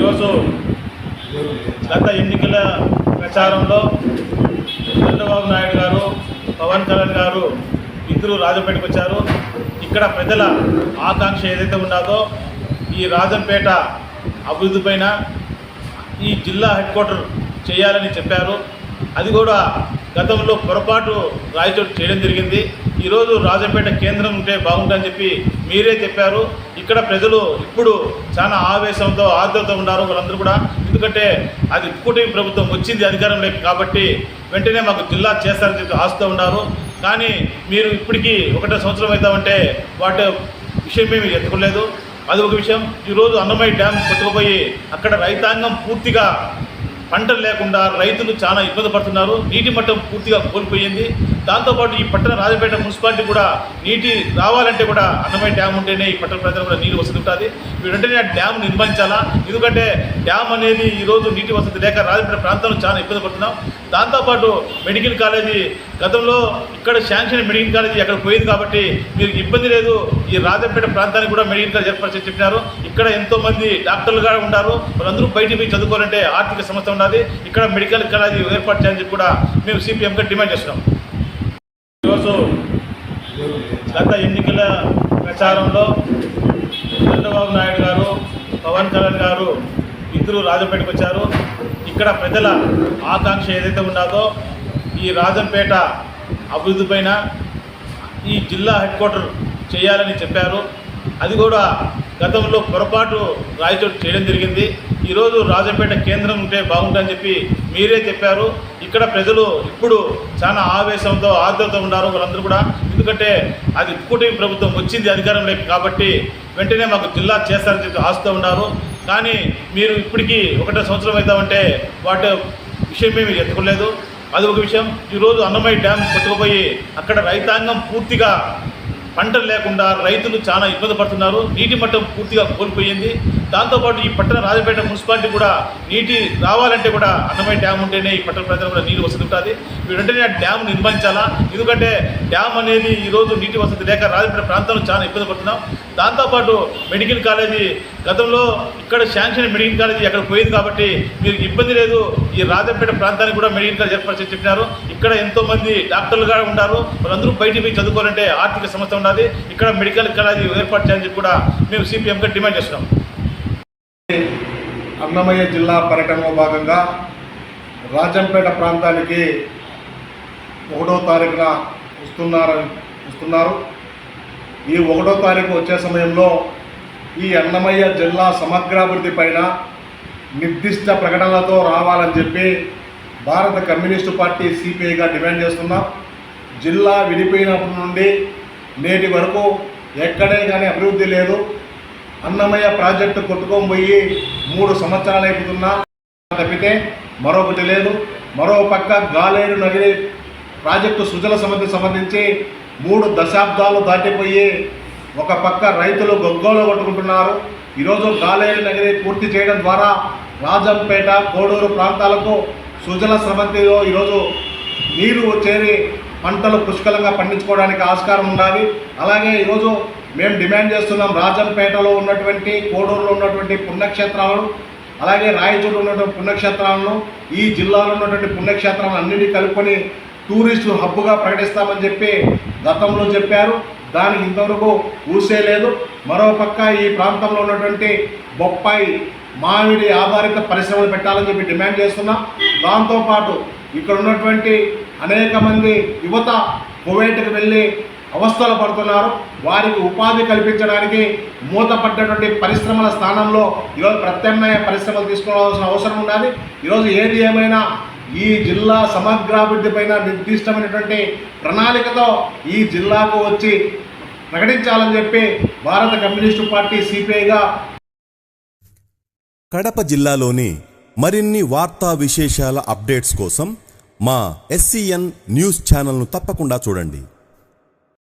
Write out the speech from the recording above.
ఈరోజు గత ఎన్నికల ప్రచారంలో చంద్రబాబు నాయుడు గారు పవన్ కళ్యాణ్ గారు ఇద్దరు రాజంపేటకు వచ్చారు. ఇక్కడ ప్రజల ఆకాంక్ష ఏదైతే ఉన్నదో ఈ రాజంపేట అభివృద్ధి పైన ఈ జిల్లా హెడ్ క్వార్టర్ చేయాలని చెప్పారు. అది కూడా గతంలో పొరపాటు రాయచోటు చేయడం జరిగింది. ఈరోజు రాజంపేట కేంద్రం ఉంటే బాగుంటుందని చెప్పి మీరే చెప్పారు. ఇక్కడ ప్రజలు ఇప్పుడు చాలా ఆవేశంతో ఆర్ద్రత ఉన్నారు వాళ్ళందరూ కూడా. ఎందుకంటే అది కూటమి ప్రభుత్వం వచ్చింది అధికారం లేక కాబట్టి వెంటనే మాకు జిల్లా చేస్తారని చెప్పి ఆశతో ఉన్నారు. కానీ మీరు ఇప్పటికీ ఒకటో సంవత్సరం అవుతామంటే వాటి విషయం మేము ఎత్తుకోలేదు. అది ఒక విషయం. ఈరోజు అన్నమయ్య డ్యామ్ కొట్టుకుపోయి అక్కడ రైతాంగం పూర్తిగా పంటలు లేకుండా రైతులు చాలా ఇబ్బంది పడుతున్నారు. నీటి మట్టం పూర్తిగా కోల్పోయింది. దాంతోపాటు ఈ పట్టణ రాజపేట మున్సిపాలిటీ కూడా నీటి రావాలంటే కూడా అన్నమయ్య డ్యామ్ ఉంటేనే ఈ పట్టణ ప్రజలు కూడా నీరు వసతి ఉంటుంది. మీరు వెంటనే ఆ డ్యామ్ నిర్మించాలా? ఎందుకంటే డ్యామ్ అనేది ఈరోజు నీటి వసతి లేక రాజపేట ప్రాంతంలో చాలా ఇబ్బంది పడుతున్నాం. దాంతోపాటు మెడికల్ కాలేజీ గతంలో ఇక్కడ శాంక్షన్ మెడికల్ కాలేజీ అక్కడ పోయింది కాబట్టి మీరు ఇబ్బంది లేదు. ఈ రాజంపేట ప్రాంతానికి కూడా మెడికల్ కాలేజ్ ఏర్పాటు చెప్పినారు. ఇక్కడ ఎంతోమంది డాక్టర్లు కూడా ఉన్నారు. వాళ్ళందరూ బయటికి పోయి చదువుకోవాలంటే ఆర్థిక సమస్య ఉన్నది ఇక్కడ మెడికల్ కాలేజీ ఏర్పాటు చేయాలని కూడా మేము సిపిఎంగా డిమాండ్ చేస్తున్నాం. ఈరోజు గత ఎన్నికల ప్రచారంలో చంద్రబాబు నాయుడు గారు పవన్ కళ్యాణ్ గారు ఇద్దరు రాజంపేటకు వచ్చారు. ఇక్కడ ప్రజల ఆకాంక్ష ఏదైతే ఉన్నదో ఈ రాజంపేట అభివృద్ధి పైన ఈ జిల్లా హెడ్ క్వార్టర్ చేయాలని చెప్పారు. అది కూడా గతంలో పొరపాటు రాయచోటు చేయడం జరిగింది. ఈరోజు రాజంపేట కేంద్రం ఉంటే బాగుంటుందని చెప్పి మీరే చెప్పారు. ఇక్కడ ప్రజలు ఇప్పుడు చాలా ఆవేశంతో ఆర్ద్రత ఉన్నారు వాళ్ళందరూ కూడా. ఎందుకంటే అది కూటమి ప్రభుత్వం వచ్చింది అధికారంలోకి కాబట్టి వెంటనే మాకు జిల్లా చేస్తారని చెప్పి ఆశతో ఉన్నారు. కానీ మీరు ఇప్పటికీ ఒకటో సంవత్సరం అవుతామంటే వాటి విషయం మేము ఎత్తుకోలేదు. అది ఒక విషయం. ఈరోజు అన్నమయ్య డ్యామ్ కొట్టుకుపోయి అక్కడ రైతాంగం పూర్తిగా పంటలు లేకుండా రైతులు చాలా ఇబ్బంది పడుతున్నారు. నీటి మట్టం పూర్తిగా కోల్పోయింది. దాంతోపాటు ఈ పట్టణ రాజపేట మున్సిపాలిటీ కూడా నీటి రావాలంటే కూడా అన్నమయ్య డ్యామ్ ఉంటేనే ఈ పట్టణ ప్రజలు కూడా నీరు వసతి ఉంటుంది. మీరు వెంటనే ఆ డ్యామ్ నిర్మించాలా? ఎందుకంటే డ్యామ్ అనేది ఈరోజు నీటి వసతి లేక రాజపేట ప్రాంతంలో చాలా ఇబ్బంది పడుతున్నాం. దాంతోపాటు మెడికల్ కాలేజీ గతంలో ఇక్కడ శాంక్షన్ మెడికల్ కాలేజీ అక్కడ పోయింది కాబట్టి మీరు ఇబ్బంది లేదు. ఈ రాజంపేట ప్రాంతానికి కూడా మెడికల్ కాలేజ్ ఏర్పరచని చెప్పినారు. ఇక్కడ ఎంతోమంది డాక్టర్లుగా ఉంటారు. వాళ్ళందరూ బయటికి పోయి చదువుకోవాలంటే ఆర్థిక సమస్య ఉన్నది ఇక్కడ మెడికల్ కాలేజీ ఏర్పాటు చేయాలని కూడా మేము సిపిఎంగా డిమాండ్ చేస్తున్నాం. అన్నమయ్య జిల్లా పర్యటనలో భాగంగా రాజంపేట ప్రాంతానికి ఒకటో తారీఖున వస్తున్నారు వస్తున్నారు. ఈ ఒకటో తారీఖు వచ్చే సమయంలో ఈ అన్నమయ్య జిల్లా సమగ్రాభివృద్ధి పైన నిర్దిష్ట ప్రకటనలతో రావాలని చెప్పి భారత కమ్యూనిస్టు పార్టీ సిపిఐగా డిమాండ్ చేస్తున్నాం. జిల్లా విడిపోయినప్పటి నుండి నేటి వరకు ఎక్కడే కానీ అభివృద్ధి లేదు. అన్నమయ్య ప్రాజెక్టు కొట్టుకొని పోయి మూడు సంవత్సరాలు అయిపోతున్నా. తప్పితే మరొకటి లేదు. మరో పక్క గాలేరు నగిరి ప్రాజెక్టు సుజల సమితి సంబంధించి మూడు దశాబ్దాలు దాటిపోయి ఒక పక్క రైతులు గొగ్గోలు కొట్టుకుంటున్నారు. ఈరోజు గాలేరు నగరి పూర్తి చేయడం ద్వారా రాజంపేట కోడూరు ప్రాంతాలకు సుజల సమంతిలో ఈరోజు నీరు చేరి పంటలు పుష్కలంగా పండించుకోవడానికి ఆస్కారం ఉండాలి. అలాగే ఈరోజు మేము డిమాండ్ చేస్తున్నాం రాజంపేటలో ఉన్నటువంటి కోడూరులో ఉన్నటువంటి పుణ్యక్షేత్రాలను అలాగే రాయచూరులో ఉన్నటువంటి పుణ్యక్షేత్రాలను ఈ జిల్లాలో ఉన్నటువంటి పుణ్యక్షేత్రాలను అన్నిటినీ కలుపుకొని టూరిస్టు హబ్గా ప్రకటిస్తామని చెప్పి గతంలో చెప్పారు. దానికి ఇంతవరకు ఊసే లేదు. మరోపక్క ఈ ప్రాంతంలో ఉన్నటువంటి బొప్పాయి మామిడి ఆధారిత పరిశ్రమలు పెట్టాలని చెప్పి డిమాండ్ చేస్తున్నాం. దాంతోపాటు ఇక్కడ ఉన్నటువంటి అనేక మంది యువత కువైట్కి వెళ్ళి అవస్థలు పడుతున్నారు. వారికి ఉపాధి కల్పించడానికి మూతపడ్డటువంటి పరిశ్రమల స్థానంలో ఈరోజు ప్రత్యామ్నాయ పరిశ్రమలు తీసుకోవాల్సిన అవసరం ఉన్నది. ఈరోజు ఏది ఏమైనా ఈ జిల్లా సమగ్రాభివృద్ధి పైన నిర్దిష్టమైనటువంటి ప్రణాళికతో ఈ జిల్లాకు వచ్చి ప్రకటించాలని చెప్పి భారత కమ్యూనిస్టు పార్టీ సిపిఐగా కడప జిల్లాలోని మరిన్ని వార్తా విశేషాల అప్డేట్స్ కోసం మా ఎస్సీఎన్ న్యూస్ ఛానల్ను తప్పకుండా చూడండి.